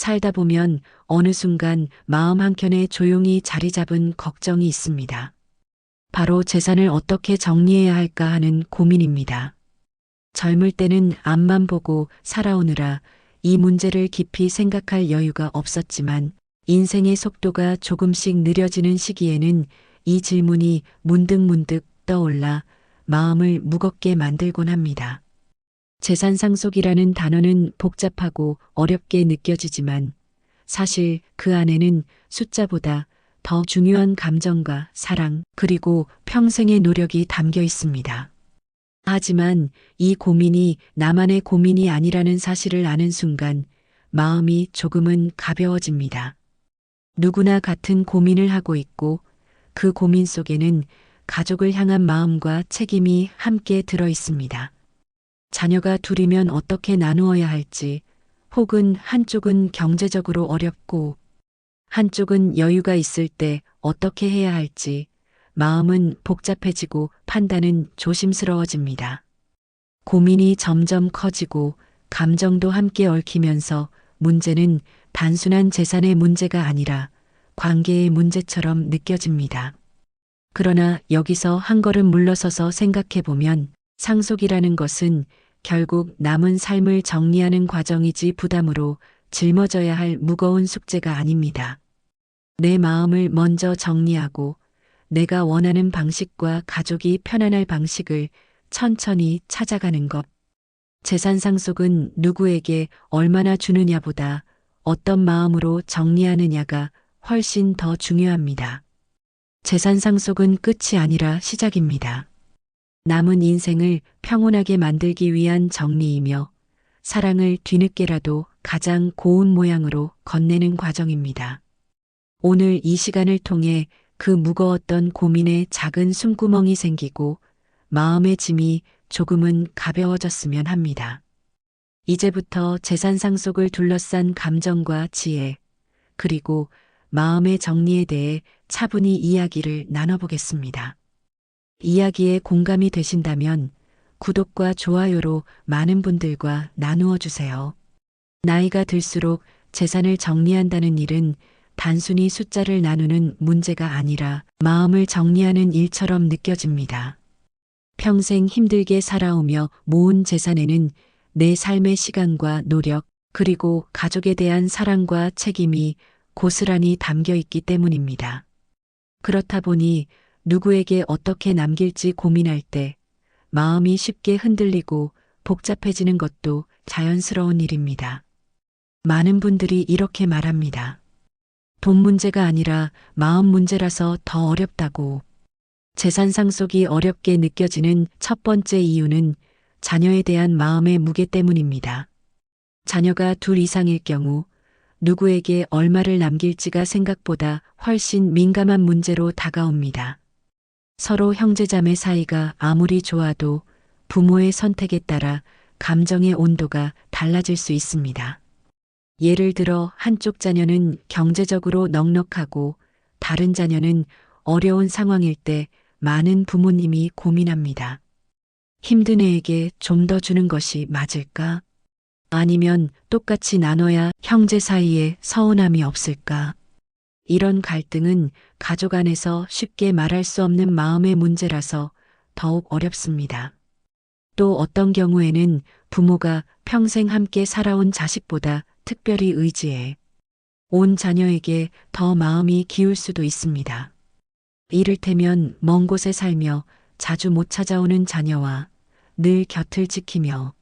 살다 보면 어느 순간 마음 한켠에 조용히 자리 잡은 걱정이 있습니다. 바로 재산을 어떻게 정리해야 할까 하는 고민입니다. 젊을 때는 앞만 보고 살아오느라 이 문제를 깊이 생각할 여유가 없었지만 인생의 속도가 조금씩 느려지는 시기에는 이 질문이 문득문득 떠올라 마음을 무겁게 만들곤 합니다. 재산 상속이라는 단어는 복잡하고 어렵게 느껴지지만 사실 그 안에는 숫자보다 더 중요한 감정과 사랑 그리고 평생의 노력이 담겨 있습니다. 하지만 이 고민이 나만의 고민이 아니라는 사실을 아는 순간 마음이 조금은 가벼워집니다. 누구나 같은 고민을 하고 있고 그 고민 속에는 가족을 향한 마음과 책임이 함께 들어 있습니다. 자녀가 둘이면 어떻게 나누어야 할지, 혹은 한쪽은 경제적으로 어렵고, 한쪽은 여유가 있을 때 어떻게 해야 할지, 마음은 복잡해지고 판단은 조심스러워집니다. 고민이 점점 커지고 감정도 함께 얽히면서 문제는 단순한 재산의 문제가 아니라 관계의 문제처럼 느껴집니다. 그러나 여기서 한 걸음 물러서서 생각해 보면 상속이라는 것은 결국 남은 삶을 정리하는 과정이지 부담으로 짊어져야 할 무거운 숙제가 아닙니다. 내 마음을 먼저 정리하고 내가 원하는 방식과 가족이 편안할 방식을 천천히 찾아가는 것. 재산 상속은 누구에게 얼마나 주느냐보다 어떤 마음으로 정리하느냐가 훨씬 더 중요합니다. 재산 상속은 끝이 아니라 시작입니다. 남은 인생을 평온하게 만들기 위한 정리이며 사랑을 뒤늦게라도 가장 고운 모양으로 건네는 과정입니다. 오늘 이 시간을 통해 그 무거웠던 고민에 작은 숨구멍이 생기고 마음의 짐이 조금은 가벼워졌으면 합니다. 이제부터 재산 상속을 둘러싼 감정과 지혜, 그리고 마음의 정리에 대해 차분히 이야기를 나눠보겠습니다. 이야기에 공감이 되신다면 구독과 좋아요로 많은 분들과 나누어 주세요. 나이가 들수록 재산을 정리한다는 일은 단순히 숫자를 나누는 문제가 아니라 마음을 정리하는 일처럼 느껴집니다. 평생 힘들게 살아오며 모은 재산에는 내 삶의 시간과 노력, 그리고 가족에 대한 사랑과 책임이 고스란히 담겨 있기 때문입니다. 그렇다 보니 누구에게 어떻게 남길지 고민할 때 마음이 쉽게 흔들리고 복잡해지는 것도 자연스러운 일입니다. 많은 분들이 이렇게 말합니다. 돈 문제가 아니라 마음 문제라서 더 어렵다고. 재산 상속이 어렵게 느껴지는 첫 번째 이유는 자녀에 대한 마음의 무게 때문입니다. 자녀가 둘 이상일 경우 누구에게 얼마를 남길지가 생각보다 훨씬 민감한 문제로 다가옵니다. 서로 형제자매 사이가 아무리 좋아도 부모의 선택에 따라 감정의 온도가 달라질 수 있습니다. 예를 들어 한쪽 자녀는 경제적으로 넉넉하고 다른 자녀는 어려운 상황일 때 많은 부모님이 고민합니다. 힘든 애에게 좀 더 주는 것이 맞을까? 아니면 똑같이 나눠야 형제 사이에 서운함이 없을까? 이런 갈등은 가족 안에서 쉽게 말할 수 없는 마음의 문제라서 더욱 어렵습니다. 또 어떤 경우에는 부모가 평생 함께 살아온 자식보다 특별히 의지해 온 자녀에게 더 마음이 기울 수도 있습니다. 이를테면 먼 곳에 살며 자주 못 찾아오는 자녀와 늘 곁을 지키며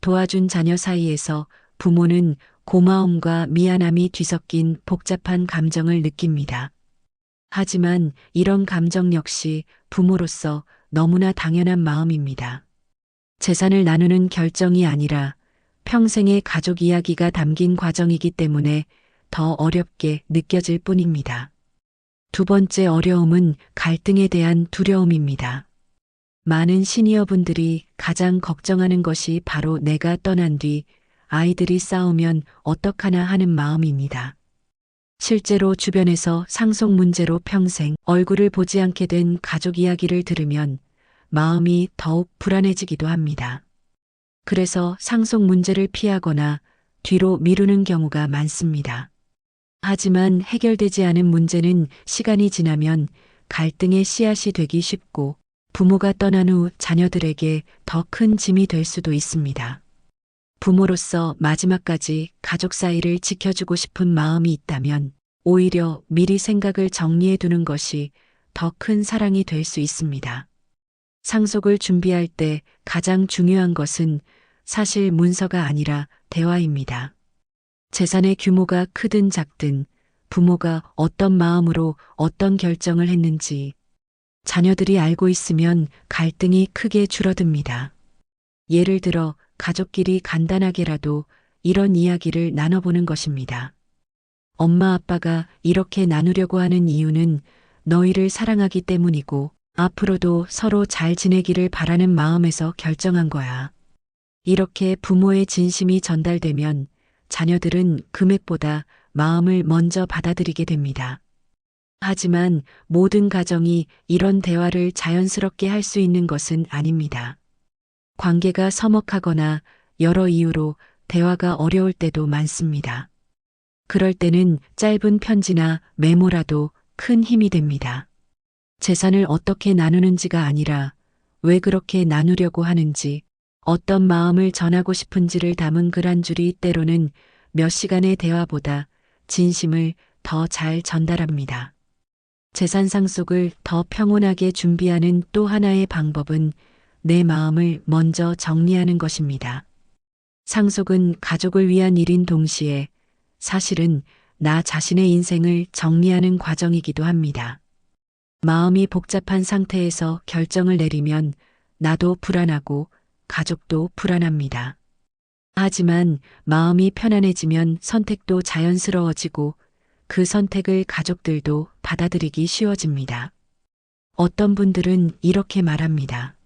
도와준 자녀 사이에서 부모는 고마움과 미안함이 뒤섞인 복잡한 감정을 느낍니다. 하지만 이런 감정 역시 부모로서 너무나 당연한 마음입니다. 재산을 나누는 결정이 아니라 평생의 가족 이야기가 담긴 과정이기 때문에 더 어렵게 느껴질 뿐입니다. 두 번째 어려움은 갈등에 대한 두려움입니다. 많은 시니어 분들이 가장 걱정하는 것이 바로 내가 떠난 뒤 아이들이 싸우면 어떡하나 하는 마음입니다. 실제로 주변에서 상속 문제로 평생 얼굴을 보지 않게 된 가족 이야기를 들으면 마음이 더욱 불안해지기도 합니다. 그래서 상속 문제를 피하거나 뒤로 미루는 경우가 많습니다. 하지만 해결되지 않은 문제는 시간이 지나면 갈등의 씨앗이 되기 쉽고 부모가 떠난 후 자녀들에게 더 큰 짐이 될 수도 있습니다. 부모로서 마지막까지 가족 사이를 지켜주고 싶은 마음이 있다면 오히려 미리 생각을 정리해 두는 것이 더 큰 사랑이 될 수 있습니다. 상속을 준비할 때 가장 중요한 것은 사실 문서가 아니라 대화입니다. 재산의 규모가 크든 작든 부모가 어떤 마음으로 어떤 결정을 했는지 자녀들이 알고 있으면 갈등이 크게 줄어듭니다. 예를 들어 가족끼리 간단하게라도 이런 이야기를 나눠보는 것입니다. 엄마 아빠가 이렇게 나누려고 하는 이유는 너희를 사랑하기 때문이고 앞으로도 서로 잘 지내기를 바라는 마음에서 결정한 거야. 이렇게 부모의 진심이 전달되면 자녀들은 금액보다 마음을 먼저 받아들이게 됩니다. 하지만 모든 가정이 이런 대화를 자연스럽게 할 수 있는 것은 아닙니다. 관계가 서먹하거나 여러 이유로 대화가 어려울 때도 많습니다. 그럴 때는 짧은 편지나 메모라도 큰 힘이 됩니다. 재산을 어떻게 나누는지가 아니라 왜 그렇게 나누려고 하는지, 어떤 마음을 전하고 싶은지를 담은 글 한 줄이 때로는 몇 시간의 대화보다 진심을 더 잘 전달합니다. 재산 상속을 더 평온하게 준비하는 또 하나의 방법은 내 마음을 먼저 정리하는 것입니다. 상속은 가족을 위한 일인 동시에 사실은 나 자신의 인생을 정리하는 과정이기도 합니다. 마음이 복잡한 상태에서 결정을 내리면 나도 불안하고 가족도 불안합니다. 하지만 마음이 편안해지면 선택도 자연스러워지고 그 선택을 가족들도 받아들이기 쉬워집니다. 어떤 분들은 이렇게 말합니다.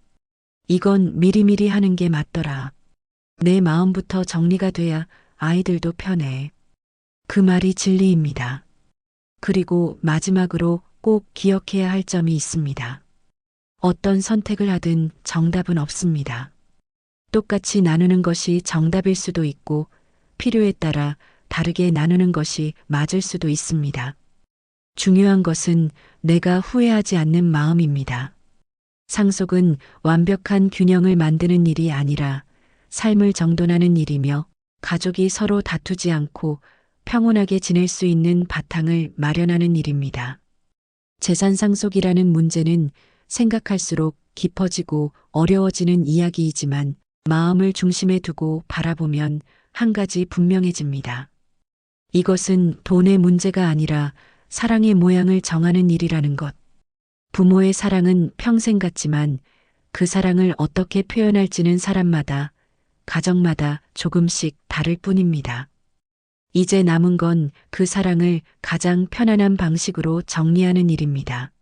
이건 미리미리 하는 게 맞더라. 내 마음부터 정리가 돼야 아이들도 편해. 그 말이 진리입니다. 그리고 마지막으로 꼭 기억해야 할 점이 있습니다. 어떤 선택을 하든 정답은 없습니다. 똑같이 나누는 것이 정답일 수도 있고 필요에 따라 다르게 나누는 것이 맞을 수도 있습니다. 중요한 것은 내가 후회하지 않는 마음입니다. 상속은 완벽한 균형을 만드는 일이 아니라 삶을 정돈하는 일이며 가족이 서로 다투지 않고 평온하게 지낼 수 있는 바탕을 마련하는 일입니다. 재산 상속이라는 문제는 생각할수록 깊어지고 어려워지는 이야기이지만 마음을 중심에 두고 바라보면 한 가지 분명해집니다. 이것은 돈의 문제가 아니라 사랑의 모양을 정하는 일이라는 것. 부모의 사랑은 평생 같지만 그 사랑을 어떻게 표현할지는 사람마다, 가정마다 조금씩 다를 뿐입니다. 이제 남은 건 그 사랑을 가장 편안한 방식으로 정리하는 일입니다.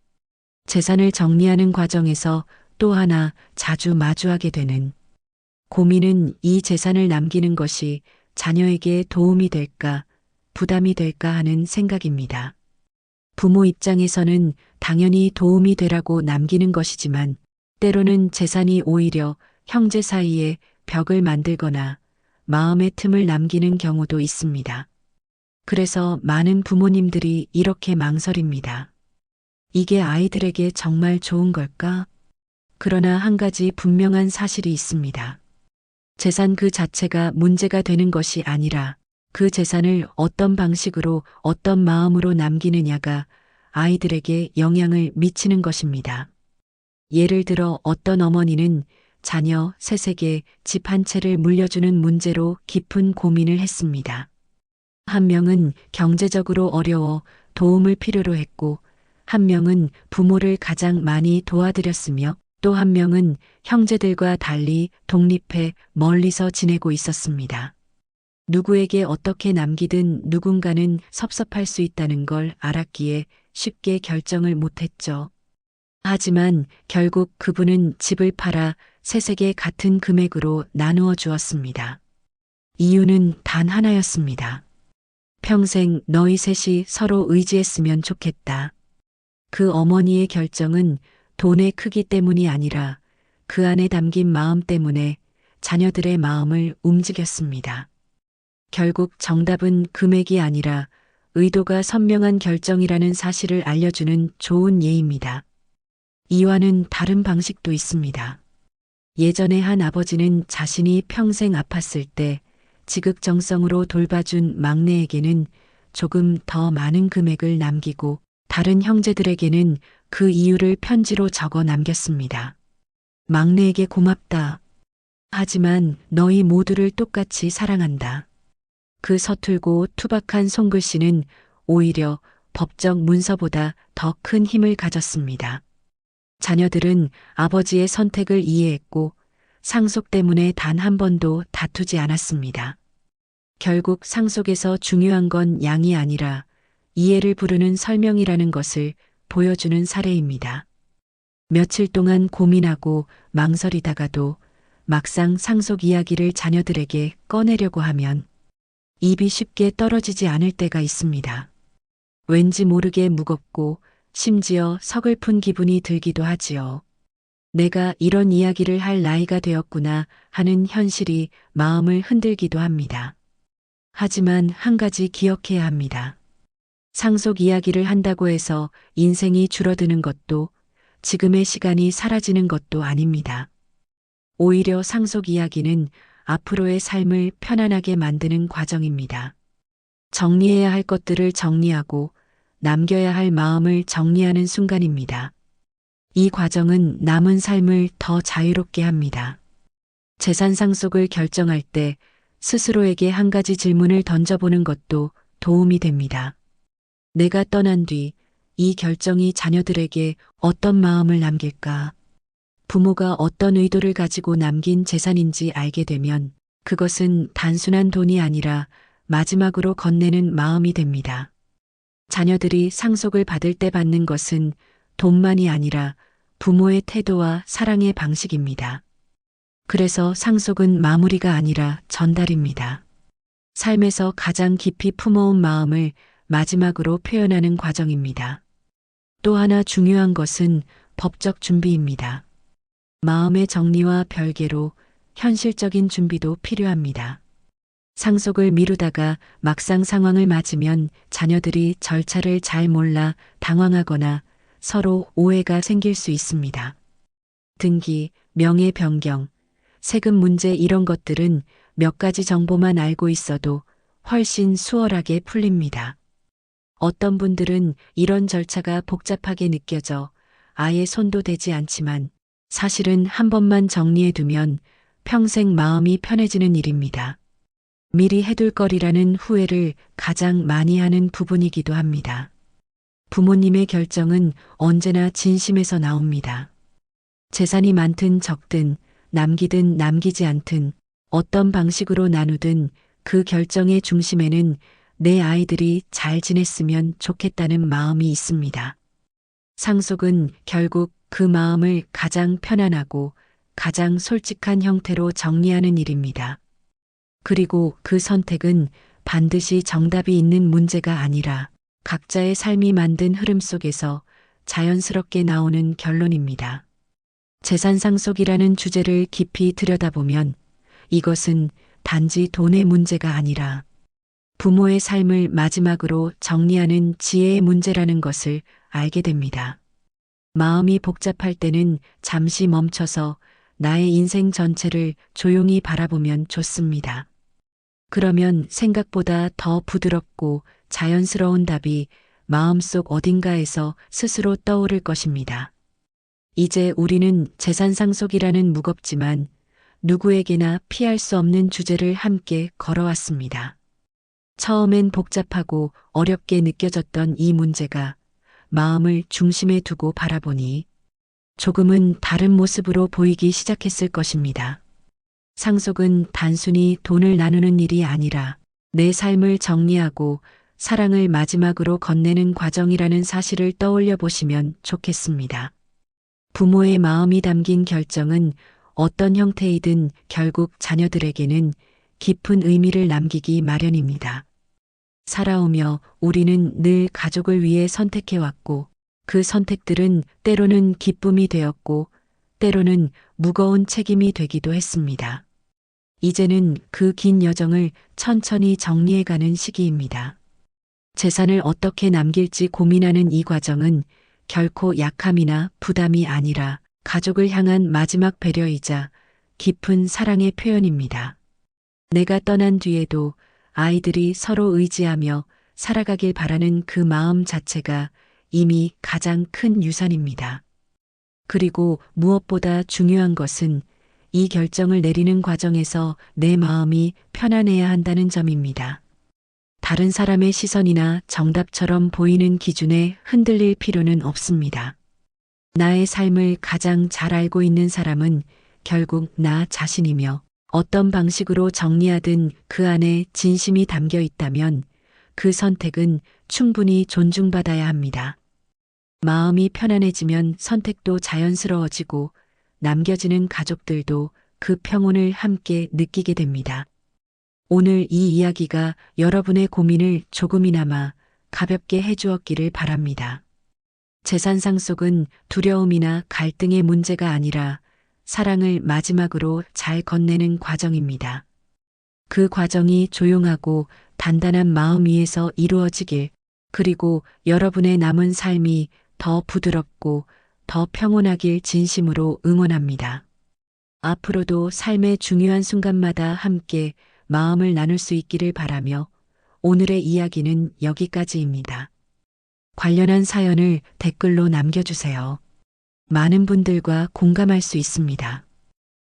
재산을 정리하는 과정에서 또 하나 자주 마주하게 되는 고민은 이 재산을 남기는 것이 자녀에게 도움이 될까, 부담이 될까 하는 생각입니다. 부모 입장에서는 당연히 도움이 되라고 남기는 것이지만 때로는 재산이 오히려 형제 사이에 벽을 만들거나 마음의 틈을 남기는 경우도 있습니다. 그래서 많은 부모님들이 이렇게 망설입니다. 이게 아이들에게 정말 좋은 걸까? 그러나 한 가지 분명한 사실이 있습니다. 재산 그 자체가 문제가 되는 것이 아니라 그 재산을 어떤 방식으로 어떤 마음으로 남기느냐가 아이들에게 영향을 미치는 것입니다. 예를 들어 어떤 어머니는 자녀 셋에게 집 한 채를 물려주는 문제로 깊은 고민을 했습니다. 한 명은 경제적으로 어려워 도움을 필요로 했고, 한 명은 부모를 가장 많이 도와드렸으며, 또 한 명은 형제들과 달리 독립해 멀리서 지내고 있었습니다. 누구에게 어떻게 남기든 누군가는 섭섭할 수 있다는 걸 알았기에 쉽게 결정을 못했죠. 하지만 결국 그분은 집을 팔아 셋에게 같은 금액으로 나누어 주었습니다. 이유는 단 하나였습니다. 평생 너희 셋이 서로 의지했으면 좋겠다. 그 어머니의 결정은 돈의 크기 때문이 아니라 그 안에 담긴 마음 때문에 자녀들의 마음을 움직였습니다. 결국 정답은 금액이 아니라 의도가 선명한 결정이라는 사실을 알려주는 좋은 예입니다. 이와는 다른 방식도 있습니다. 예전에 한 아버지는 자신이 평생 아팠을 때 지극정성으로 돌봐준 막내에게는 조금 더 많은 금액을 남기고 다른 형제들에게는 그 이유를 편지로 적어 남겼습니다. 막내에게 고맙다. 하지만 너희 모두를 똑같이 사랑한다. 그 서툴고 투박한 손글씨는 오히려 법적 문서보다 더 큰 힘을 가졌습니다. 자녀들은 아버지의 선택을 이해했고 상속 때문에 단 한 번도 다투지 않았습니다. 결국 상속에서 중요한 건 양이 아니라 이해를 부르는 설명이라는 것을 보여주는 사례입니다. 며칠 동안 고민하고 망설이다가도 막상 상속 이야기를 자녀들에게 꺼내려고 하면 입이 쉽게 떨어지지 않을 때가 있습니다. 왠지 모르게 무겁고 심지어 서글픈 기분이 들기도 하지요. 내가 이런 이야기를 할 나이가 되었구나 하는 현실이 마음을 흔들기도 합니다. 하지만 한 가지 기억해야 합니다. 상속 이야기를 한다고 해서 인생이 줄어드는 것도 지금의 시간이 사라지는 것도 아닙니다. 오히려 상속 이야기는 앞으로의 삶을 편안하게 만드는 과정입니다. 정리해야 할 것들을 정리하고 남겨야 할 마음을 정리하는 순간입니다. 이 과정은 남은 삶을 더 자유롭게 합니다. 재산 상속을 결정할 때 스스로에게 한 가지 질문을 던져보는 것도 도움이 됩니다. 내가 떠난 뒤 이 결정이 자녀들에게 어떤 마음을 남길까? 부모가 어떤 의도를 가지고 남긴 재산인지 알게 되면 그것은 단순한 돈이 아니라 마지막으로 건네는 마음이 됩니다. 자녀들이 상속을 받을 때 받는 것은 돈만이 아니라 부모의 태도와 사랑의 방식입니다. 그래서 상속은 마무리가 아니라 전달입니다. 삶에서 가장 깊이 품어온 마음을 마지막으로 표현하는 과정입니다. 또 하나 중요한 것은 법적 준비입니다. 마음의 정리와 별개로 현실적인 준비도 필요합니다. 상속을 미루다가 막상 상황을 맞으면 자녀들이 절차를 잘 몰라 당황하거나 서로 오해가 생길 수 있습니다. 등기, 명예 변경, 세금 문제 이런 것들은 몇 가지 정보만 알고 있어도 훨씬 수월하게 풀립니다. 어떤 분들은 이런 절차가 복잡하게 느껴져 아예 손도 대지 않지만 사실은 한 번만 정리해 두면 평생 마음이 편해지는 일입니다. 미리 해둘 거리라는 후회를 가장 많이 하는 부분이기도 합니다. 부모님의 결정은 언제나 진심에서 나옵니다. 재산이 많든 적든 남기든 남기지 않든 어떤 방식으로 나누든 그 결정의 중심에는 내 아이들이 잘 지냈으면 좋겠다는 마음이 있습니다. 상속은 결국 그 마음을 가장 편안하고 가장 솔직한 형태로 정리하는 일입니다. 그리고 그 선택은 반드시 정답이 있는 문제가 아니라 각자의 삶이 만든 흐름 속에서 자연스럽게 나오는 결론입니다. 재산 상속이라는 주제를 깊이 들여다보면 이것은 단지 돈의 문제가 아니라 부모의 삶을 마지막으로 정리하는 지혜의 문제라는 것을 알게 됩니다. 마음이 복잡할 때는 잠시 멈춰서 나의 인생 전체를 조용히 바라보면 좋습니다. 그러면 생각보다 더 부드럽고 자연스러운 답이 마음속 어딘가에서 스스로 떠오를 것입니다. 이제 우리는 재산 상속이라는 무겁지만 누구에게나 피할 수 없는 주제를 함께 걸어왔습니다. 처음엔 복잡하고 어렵게 느껴졌던 이 문제가 마음을 중심에 두고 바라보니 조금은 다른 모습으로 보이기 시작했을 것입니다. 상속은 단순히 돈을 나누는 일이 아니라 내 삶을 정리하고 사랑을 마지막으로 건네는 과정이라는 사실을 떠올려 보시면 좋겠습니다. 부모의 마음이 담긴 결정은 어떤 형태이든 결국 자녀들에게는 깊은 의미를 남기기 마련입니다. 살아오며 우리는 늘 가족을 위해 선택해왔고 그 선택들은 때로는 기쁨이 되었고 때로는 무거운 책임이 되기도 했습니다. 이제는 그 긴 여정을 천천히 정리해가는 시기입니다. 재산을 어떻게 남길지 고민하는 이 과정은 결코 약함이나 부담이 아니라 가족을 향한 마지막 배려이자 깊은 사랑의 표현입니다. 내가 떠난 뒤에도 아이들이 서로 의지하며 살아가길 바라는 그 마음 자체가 이미 가장 큰 유산입니다. 그리고 무엇보다 중요한 것은 이 결정을 내리는 과정에서 내 마음이 편안해야 한다는 점입니다. 다른 사람의 시선이나 정답처럼 보이는 기준에 흔들릴 필요는 없습니다. 나의 삶을 가장 잘 알고 있는 사람은 결국 나 자신이며 어떤 방식으로 정리하든 그 안에 진심이 담겨 있다면 그 선택은 충분히 존중받아야 합니다. 마음이 편안해지면 선택도 자연스러워지고 남겨지는 가족들도 그 평온을 함께 느끼게 됩니다. 오늘 이 이야기가 여러분의 고민을 조금이나마 가볍게 해주었기를 바랍니다. 재산 상속은 두려움이나 갈등의 문제가 아니라 사랑을 마지막으로 잘 건네는 과정입니다. 그 과정이 조용하고 단단한 마음 위에서 이루어지길, 그리고 여러분의 남은 삶이 더 부드럽고 더 평온하길 진심으로 응원합니다. 앞으로도 삶의 중요한 순간마다 함께 마음을 나눌 수 있기를 바라며 오늘의 이야기는 여기까지입니다. 관련한 사연을 댓글로 남겨주세요. 많은 분들과 공감할 수 있습니다.